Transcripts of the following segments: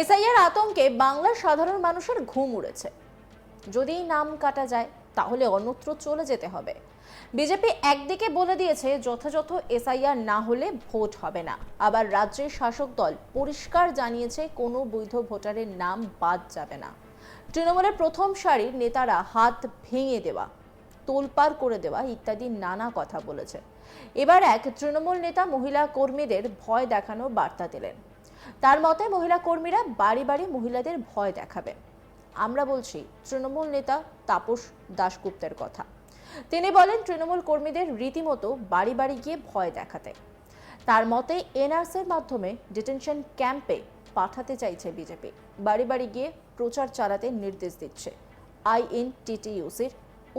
SIR আতঙ্কে বাংলার সাধারণ মানুষের ঘুম উড়েছে। যদি নাম কাটা যায়, তাহলে অন্যত্র চলে যেতে হবে। বিজেপি একদিকে বলে দিয়েছে, যথাযথ এসআইআর না হলে ভোট হবে না। আবার রাজ্যের শাসক দল পরিষ্কার জানিয়েছে, কোনো বৈধ ভোটারের নাম বাদ যাবে না। তৃণমূলের প্রথম সারির নেতারা হাত ভেঙে দেওয়া, তোলপাড় করে দেওয়া ইত্যাদি নানা কথা বলেছে। এবার এক তৃণমূল নেতা মহিলা কর্মীদের ভয় দেখানো বার্তা দিলেন। তার মতে মহিলা কর্মীরা বাড়ি বাড়ি মহিলাদের ভয় দেখাবে। আমরা বলছি, তৃণমূল নেতা তাপস দাশগুপ্তের কথা। তিনি বলেন, তৃণমূল কর্মীদের রীতিমতো বাড়ি বাড়ি গিয়ে ভয় দেখাতে। তার মতে, এনআরসির মাধ্যমে ডিটেনশন ক্যাম্পে পাঠাতে চাইছে বিজেপি। বাড়ি বাড়ি গিয়ে প্রচার চালাতে নির্দেশ দিচ্ছে আইএনটিটিইউসির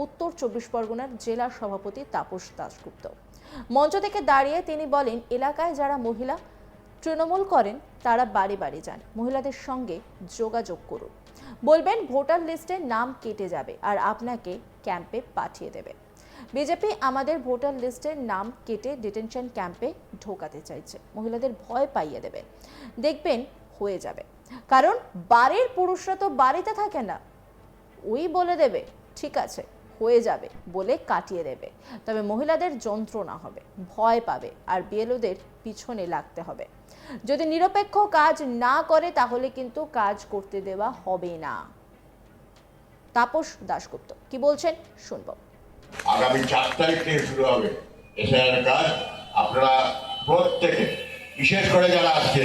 উত্তর চব্বিশ পরগনার জেলা সভাপতি তাপস দাশগুপ্ত। মঞ্চ থেকে দাঁড়িয়ে তিনি বলেন, এলাকায় যারা মহিলা তৃণমূল করেন, তারা বাড়ি বাড়ি যান। মহিলাদের সঙ্গে যোগাযোগ করুন। বলবেন, ভোটার লিস্টে নাম কেটে যাবে আর আপনাকে ক্যাম্পে পাঠিয়ে দেবে। বিজেপি আমাদের ভোটার লিস্টের নাম কেটে ডিটেনশন ক্যাম্পে ঢোকাতে চাইছে। মহিলাদের ভয় পাইয়ে দেবে। দেখবেন, হয়ে যাবে। কারণ, বাড়ির পুরুষরা তো বাড়িতে থাকে না। ওই বলে দেবে, ঠিক আছে। হয়ে যাবে বলে কাটিয়ে দেবে। তবে মহিলাদের যন্ত্রণা হবে, ভয় পাবে আর বিএলওদের পিছনে লাগতে হবে। যদি নিরপেক্ষ কাজ না করে তাহলে কিন্তু কাজ করতে দেওয়া হবে না। তাপস দাশগুপ্ত, কি বলছেন শুনব। আগামী চার তারিখ থেকে শুরু হবে এসআইআর কাজ। আপনারা প্রত্যেকে, বিশেষ করে যারা আসছে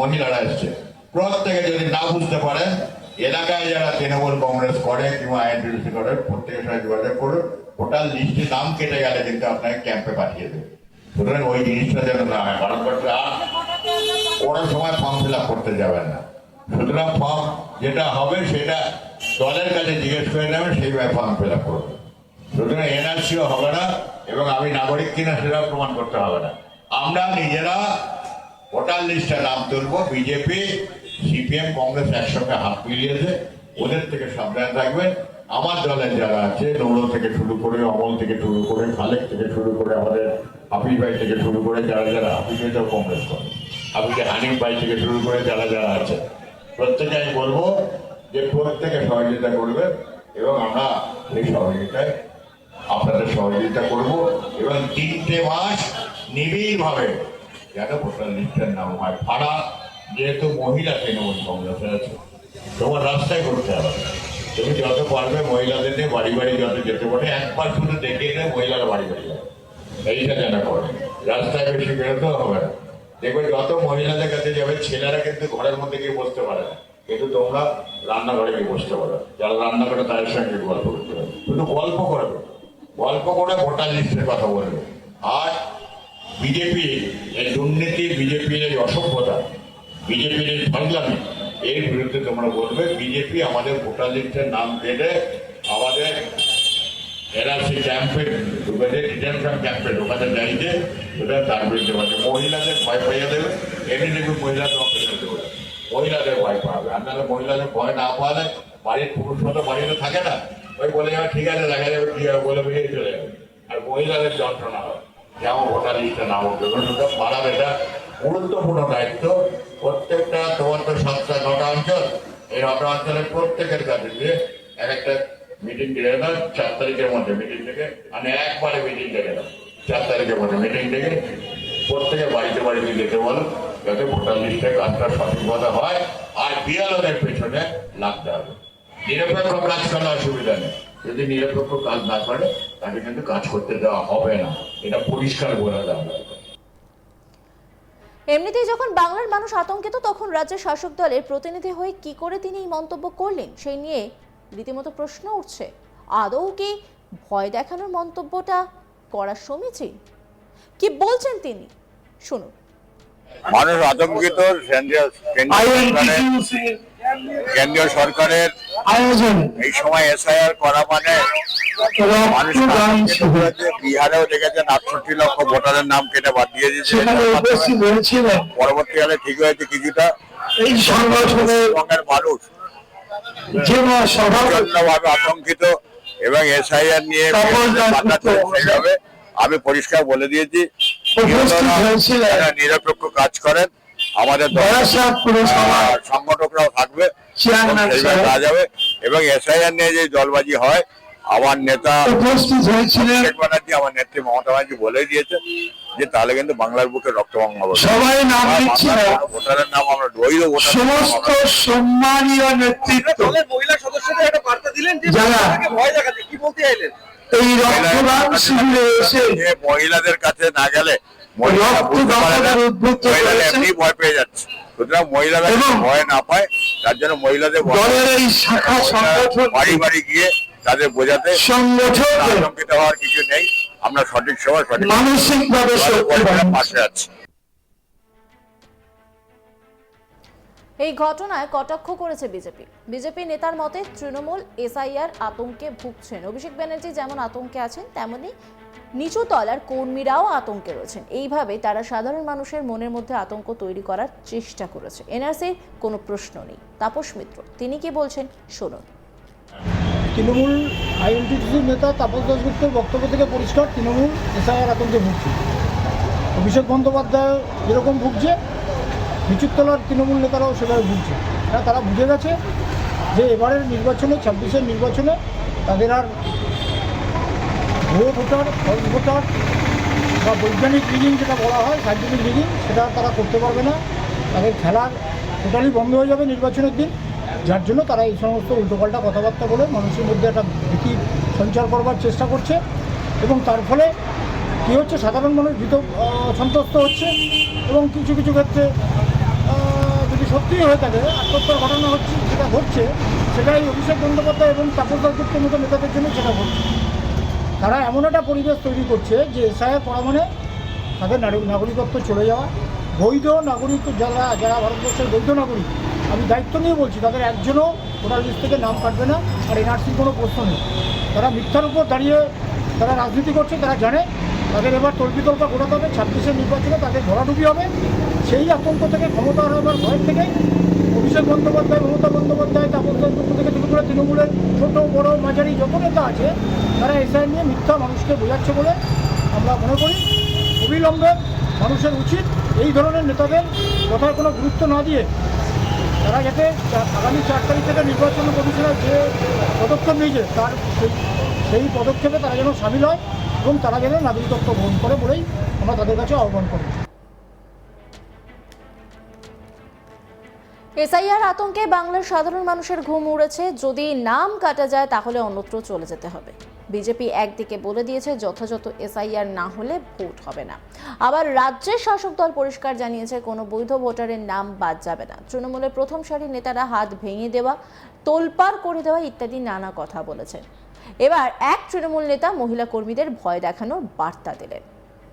মহিলারা আসছে প্রত্যেকে যদি না বুঝতে পারেন এলাকায় যারা তৃণমূল কংগ্রেস করে কিংবা আইএনডিসি করে প্রত্যেকের সাথে যোগাযোগ করুন। ভোটার লিস্টে নাম কেটে গেলে কিন্তু আপনাকে ক্যাম্পে পাঠিয়ে দেবে। সুতরাং ওই জিনিসটা যেন না হয়। ভারতবর্ষে আর কোনো সময় ফর্ম ফিল করতে যাবেন না। সুতরাং ফর্ম যেটা হবে সেটা দলের কাছে জিজ্ঞেস করে নেবেন, সেইভাবে ফর্ম ফিল আপ করবেন সুতরাং এনআরসিও হবে না এবং আমি নাগরিক কিনা সেটাও প্রমাণ করতে হবে না। আমরা নিজেরা ভোটার লিস্টে নাম তুলবো। বিজেপি সিপিএম কংগ্রেস একসঙ্গে হাত মিলিয়েছে, ওদের থেকে সাবধানে থাকবেন। আমার দলের যারা আছে, নৌড়ো থেকে শুরু করে, অমল থেকে শুরু করে, খালেক থেকে শুরু করে, আমাদের হাফিজ ভাই থেকে শুরু করে, যারা যারা হাফিজ ভাইটাও কংগ্রেস করে। হাফিজে হানিফ ভাই থেকে শুরু করে, যারা যারা আছে। প্রত্যেকে আমি বলব যে প্রত্যেকে সহযোগিতা করবে এবং আমরা সেই সহযোগিতায়, আপনাদের সহযোগিতা করব এবং তিনটে মাস নিবিড় ভাবে যেন ভোটার লিস্টের নাম হয়, ফাড়া যেহেতু মহিলা তৃণমূল কংগ্রেসে আছে, তোমার রাস্তায় করতে হবে। তুমি যত পারবে মহিলাদের নিয়ে বাড়ি বাড়ি যত যেতে পারে একবার শুধু দেখে দেয় মহিলারা বাড়ি বাড়ি যাবে। এইটা যেন করে। রাস্তায় বেশি বেরোতেও হবে না। দেখবে যত মহিলাদের কাছে যাবে, ছেলেরা কিন্তু ঘরের মধ্যে গিয়ে বসতে পারে না। কিন্তু তোমরা রান্নাঘরে গিয়ে বসতে পারো। যারা রান্না করে তাদের সঙ্গে গল্প করতে পারো। শুধু গল্প করবে। গল্প করে ভোটার লিস্টের কথা বলবে। আর বিজেপি, এই দুর্নীতি, বিজেপির এই অসভ্যতা বিজেপির এই এর বিরুদ্ধে তোমরা বলবে, বিজেপি আমাদের ভোটার নাম কেটে আমাদের এনআরসি ক্যাম্পে ডিটেনশন ক্যাম্পে ঢোকাতে চাইছে সেটা তার বিরুদ্ধে বলছে। মহিলাদের ভয় পাইয়ে দেবে, এমনি দেখবে মহিলাদের দেবে মহিলাদের ভয় পাবে মহিলাদের ভয় না পাওয়ালে বাড়ির পুরুষরা তো বাড়িতে থাকে না। ওই বলে যাবে ঠিক আছে, দেখা যাবে, কি হবে, বলে বেরিয়ে চলে যাবে। আর মহিলাদের যন্ত্রণা হয়। যেমন ভোটার লিস্টে নাম উঠবে। ওটা পাড়ার এটা গুরুত্বপূর্ণ দায়িত্ব। প্রত্যেকটা তোমার তো সাতটা, নটা অঞ্চল। এই নটা অঞ্চলের প্রত্যেকের কাছে এক একটা মিটিং ডেকে দাও চার তারিখের মধ্যে মিটিং থেকে মানে একবারে মিটিং ডেকে দাও চার তারিখের মধ্যে মিটিং ডেকে প্রত্যেকে বাড়িতে বাড়িতে যেতে বলো, যাতে ভোটার লিস্টে কাজটা সঠিকভাবে হয় আর বিএলওদের পেছনে লাগতে হবে। নিরপেক্ষ কাজ করার অসুবিধা নেই। যদি নিরপেক্ষ কাজ না করে, তাকে কিন্তু কাজ করতে দেওয়া হবে না। এটা পরিষ্কার বলে দেওয়া দরকার। এমনিতেই যখন বাংলার মানুষ আতঙ্কিত, তখন রাজ্যের শাসক দলের প্রতিনিধি হয়ে কি করে তিনি এই মন্তব্য করলেন, সেই নিয়ে রীতিমতো প্রশ্ন উঠছে। আদৌ কি ভয় দেখানোর মন্তব্যটা করা সমীচীন? কি বলছেন তিনি? শুনুন। মানুষ আতঙ্কিত কেন্দ্রীয় সরকারের আয়োজন। এই সময় এসআইআর করা মানে বিহারেও দেখেছেন আটষট্টি লক্ষ ভোটারের নাম কেটে বাদ দিয়ে দিয়েছে। হয়েছিলেন পরবর্তীকালে ঠিক হয়েছে কিছুটা। পশ্চিমবঙ্গের মানুষ আতঙ্কিত এবং এসআইআর নিয়ে সেইভাবে। আমি পরিষ্কার বলে দিয়েছি নিরপেক্ষ কাজ করেন আমাদের সংগঠকরাও থাকবে কাজ হবে এবং এসআইআর নিয়ে যে জলবাজি হয় আমার নেতা উপস্থিত হয়েছিলেন। ব্যানার্জি আমার নেত্রী মমতা ব্যানার্জি বলে দিয়েছে যে তাহলে কিন্তু বাংলার বুকে রক্তভঙ্গ হবে। সবাই নাম ভোটারের নাম আমরা নাম সমস্ত সম্মানীয় নেতৃত্ব। দলের মহিলা সদস্যদের একটা বার্তা দিলেন যে ভয় দেখাতে কি বলতে চাইলেন? এই রক্তদান শিবিরে এসে মহিলাদের কাছে না গেলে উদ্বুদ্ধ এমনি ভয় পেয়ে যাচ্ছে। সুতরাং মহিলারা ভয় না পায় তার জন্য মহিলাদের দলের এই শাখা সংগঠন বাড়ি বাড়ি গিয়ে তাদের বোঝাতে সংগঠন আতঙ্কিত হওয়ার কিছু নেই। আমরা সঠিক সময় সঠিক মানসিক ভাবে আমাদের পরিবারের শক্তিবান পাশে আছি। এই ঘটনায় কটাক্ষ করেছে বিজেপি। বিজেপি নেতার মতে তৃণমূল এসআইআর আতঙ্কে ভুগছেন। অভিষেক ব্যানার্জি যেমন আতঙ্কে আছেন, তেমনি নিচু তলার কর্মীরাও আতঙ্কে রয়েছেন। এইভাবে তারা সাধারণ মানুষের মনের মধ্যে আতঙ্ক তৈরি করার চেষ্টা করেছে। এনআরসির কোনো প্রশ্ন নেই। তাপস মিত্র, তিনি কি বলছেন শুনুন। তৃণমূল আইএনটিটিসির নেতা তাপস দাসগুপ্তের বক্তব্য থেকে পরিষ্কার, তৃণমূল এসআইআর আতঙ্কে ভুগছে। অভিষেক বন্দ্যোপাধ্যায় যেরকম ভুগছে নিচুর তলার তৃণমূল নেতারাও সেভাবে বুঝছে। হ্যাঁ তারা বুঝে গেছে যে এবারের নির্বাচনে, ছাব্বিশের নির্বাচনে তাদের আর ভুয়ো ভোটার ফলস ভোটার বা বৈজ্ঞানিক রিগিং যেটা বলা হয় সাইন্টিফিক রিগিং সেটা তারা করতে পারবে না। তাদের খেলার টোটালি বন্ধ হয়ে যাবে নির্বাচনের দিন। যার জন্য তারা এই সমস্ত উল্টোপাল্টা কথাবার্তা বলে মানুষের মধ্যে একটা ভীতি সঞ্চার করবার চেষ্টা করছে। এবং তার ফলে কী হচ্ছে? সাধারণ মানুষ ভীত সন্ত্রস্ত হচ্ছে। এবং কিছু কিছু ক্ষেত্রে সত্যিই হয়ে থাকে, আত্মহত্যার ঘটনা হচ্ছে, যেটা ঘটছে, সেটাই অভিষেক বন্দ্যোপাধ্যায় এবং তাপস দাসগুপ্তের মতো নেতাদের জন্য সেটা ঘটছে। তারা এমন একটা পরিবেশ তৈরি করছে যে এসআইআর করা মানে তাদের নাগরিকত্ব চলে যাওয়া। বৈধ নাগরিক যারা যারা ভারতবর্ষের বৈধ নাগরিক, আমি দায়িত্ব নিয়ে বলছি, তাদের একজনও ভোটার লিস্ট থেকে নাম কাটবে না, আর এনআরসির কোনো প্রশ্ন নেই। তারা মিথ্যার উপর দাঁড়িয়ে তারা রাজনীতি করছে, তারা জানে, তাদের এবার তল্পিতল্পা ঘোরাতে হবে ছাব্বিশের নির্বাচনে তাদের ভরাডুবি হবে সেই আতঙ্ক থেকে ক্ষমতা হারাবার ভয় থেকেই অভিষেক বন্দ্যোপাধ্যায়, মমতা বন্দ্যোপাধ্যায়, তাপস থেকে শুরু করে তৃণমূলের ছোট বড় মাঝারি যত নেতা আছে, তারা এসআই নিয়ে মিথ্যা মানুষকে বোঝাচ্ছে বলে আমরা মনে করি। অবিলম্বে মানুষের উচিত এই ধরনের নেতাদের কথার কোনো গুরুত্ব না দিয়ে তারা যাতে আগামী চার তারিখ থেকে নির্বাচন কমিশনের যে পদক্ষেপ নিয়েছে, তার সেই- সেই পদক্ষেপে তারা যেন সামিল হয় এবং তারা যেন নাগরিকত্ব গ্রহণ করে বলেই আমরা তাদের কাছে আহ্বান করি। এসআইআর আতঙ্কে বাংলার সাধারণ মানুষের ঘুম উড়েছে। যদি নাম কাটা যায়, তাহলে অন্যত্র চলে যেতে হবে। বিজেপি একদিকে বলে দিয়েছে, যথাযথ এসআইআর না হলে ভোট হবে না। আবার রাজ্যের শাসক দল পরিষ্কার জানিয়েছে, কোনো বৈধ ভোটারের নাম বাদ যাবে না। তৃণমূলের প্রথম সারির নেতারা হাত ভেঙে দেওয়া, তোলপাড় করে দেওয়া ইত্যাদি নানা কথা বলেছে এবার এক তৃণমূল নেতা মহিলা কর্মীদের ভয় দেখানোর বার্তা দিলেন।